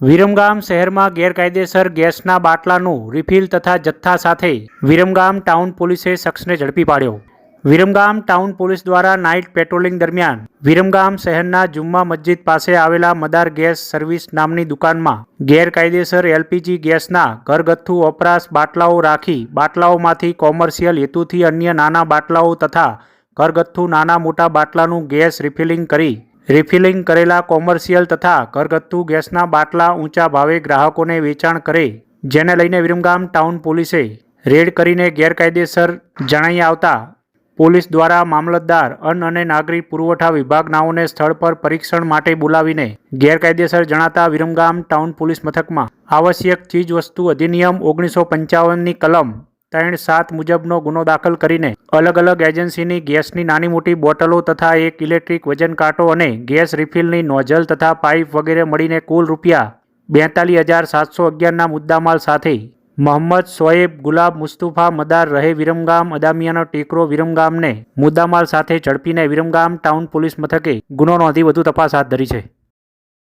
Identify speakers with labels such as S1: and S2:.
S1: વિરમગામ શહેરમાં ગેરકાયદેસર ગેસના બાટલાનું રિફિલ તથા જથ્થા સાથે વિરમગામ ટાઉન પોલીસે શખ્સને ઝડપી પાડ્યો. વિરમગામ ટાઉન પોલીસ દ્વારા નાઇટ પેટ્રોલિંગ દરમિયાન વિરમગામ શહેરના જુમ્મા મસ્જિદ પાસે આવેલા મદાર ગેસ સર્વિસ નામની દુકાનમાં ગેરકાયદેસર એલપીજી ગેસના ઘરગથ્થુ વપરાશ બાટલાઓ રાખી બાટલાઓમાંથી કોમર્શિયલ હેતુથી અન્ય નાના બાટલાઓ તથા ઘરગથ્થુ નાના મોટા બાટલાનું ગેસ રિફિલિંગ કરી રિફિલિંગ કરેલા કોમર્શિયલ તથા ઘરગથ્થુ ગેસના બાટલા ઊંચા ભાવે ગ્રાહકોને વેચાણ કરે, જેને લઈને વિરમગામ ટાઉન પોલીસે રેડ કરીને ગેરકાયદેસર જણાઈ આવતા પોલીસ દ્વારા મામલતદાર, અન્ન અને નાગરિક પુરવઠા વિભાગનાઓને સ્થળ પર પરીક્ષણ માટે બોલાવીને ગેરકાયદેસર જણાતા વિરમગામ ટાઉન પોલીસ મથકમાં આવશ્યક ચીજવસ્તુ અધિનિયમ ઓગણીસો પંચાવનની કલમ ત્રણ સાત મુજબનો ગુનો દાખલ કરીને અલગ અલગ એજન્સીની ગેસની નાની મોટી બોટલો તથા એક ઇલેક્ટ્રિક વજન કાંટો અને ગેસ રિફિલની નોઝલ તથા પાઇપ વગેરે મળીને કુલ રૂપિયા બેતાલીસ હજાર સાતસો અગિયારના મુદ્દામાલ સાથે મોહમ્મદ શોએબ ગુલાબ મુસ્તુફા મદાર રહે વિરમગામ અદામિયાનો ટેકરો વિરમગામને મુદ્દામાલ સાથે ઝડપીને વિરમગામ ટાઉન પોલીસ મથકે ગુનો નોંધી વધુ તપાસ હાથ ધરી છે.